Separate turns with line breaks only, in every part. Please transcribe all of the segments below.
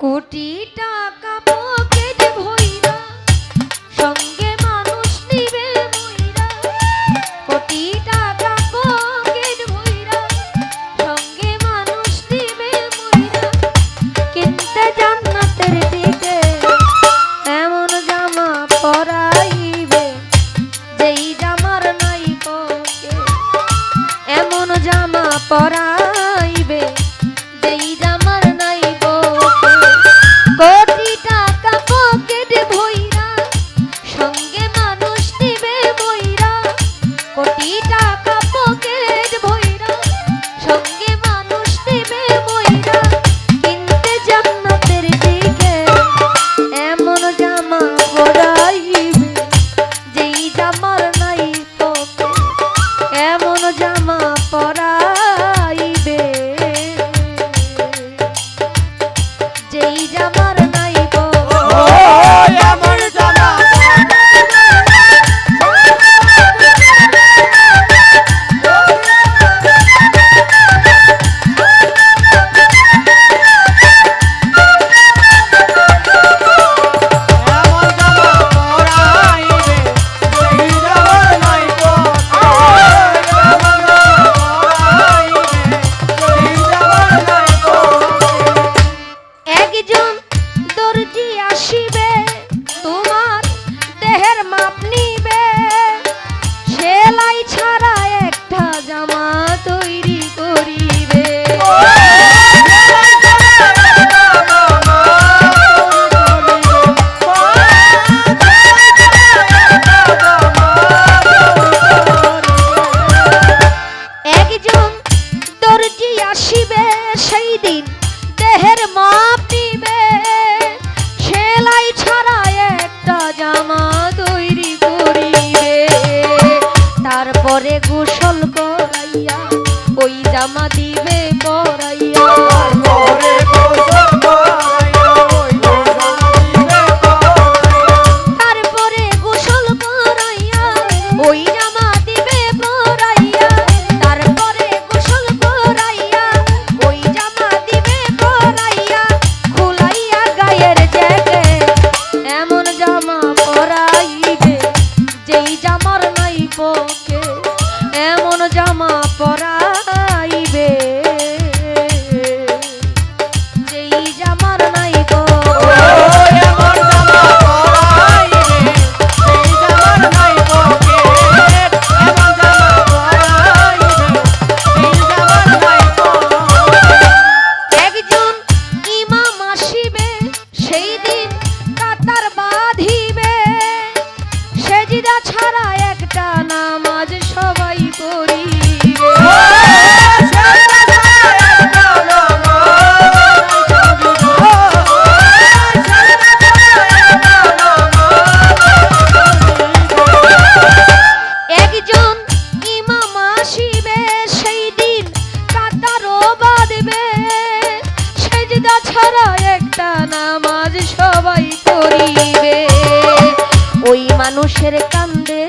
கூட்டிட்டா দিন দেহের মাপ নিবে সেলাই ছাড়া একটা জামা তৈরি করিবে। তারপরে গোসল করাইয়া ওই জামা দিবে করাইয়া তারপরে গোসল করাইয়া ওই মানুষের কান্দে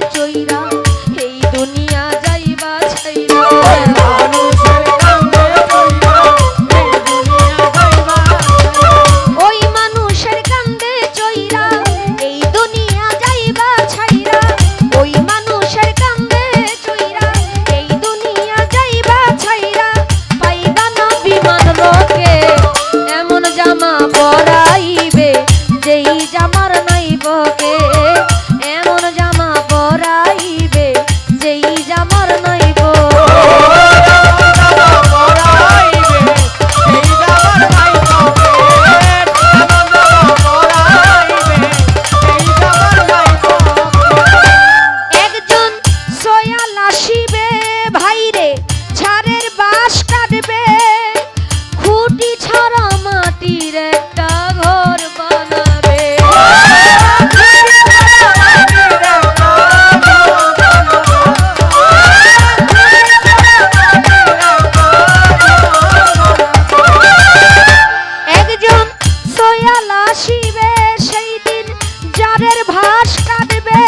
সাগরের ভাস কাটবে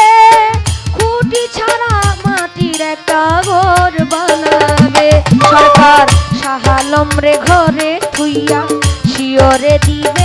খুঁটি ছাড়া মাটির একটা ঘর বানাবে। সরকার সাহালম রে ঘরে থুইয়া শিওরে দিবে।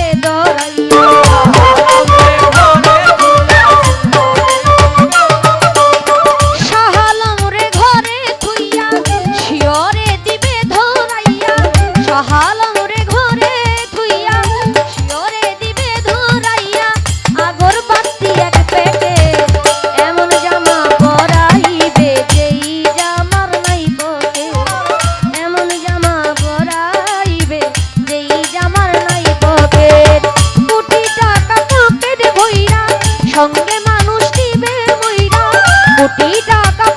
Lupita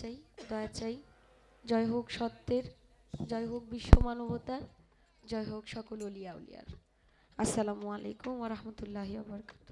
চাই, দয়া চাই। জয় হোক সত্যের, জয় হোক বিশ্ব মানবতার, জয় হোক সকল অলিয়া উলিয়ার আসসালামু আলাইকুম ওরহমতুল্লাহি আবরকাত